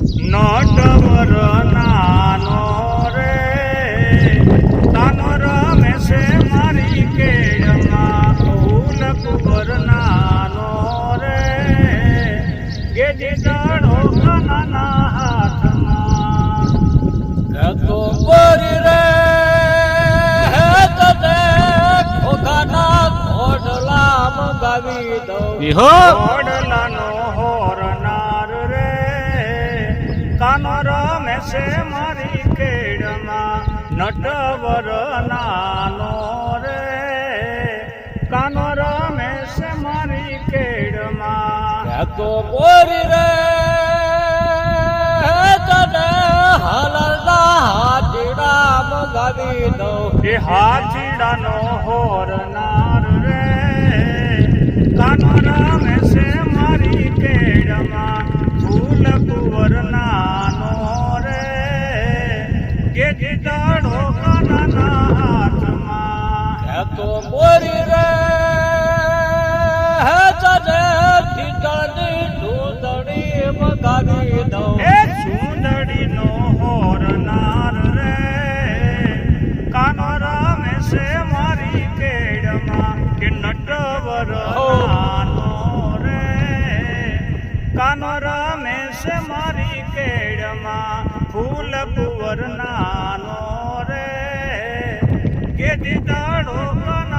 નટવર નાનો રે. તાનો રમે છે મારી કેળમાં ફૂલ કુંવર નાનો રે. ગેડી દાડો કાનાના હાથમાં. તો બોરી રે હે તને ખોખાના કાનો રમે છે મારી કેડમાં નટવર નાનો રે. કાનો રમે છે મારી કેડમાં તો બોરી રે તને હલના હાથીડા મંગાવી દઉં. એ હાથીડાનો હોરનાર રે. કાનો રમે છે વર નાનો રે. કાનો રમેશ મારી કેડમાં ફૂલ કુવર નાનો રે. કે દીદાડો કાનો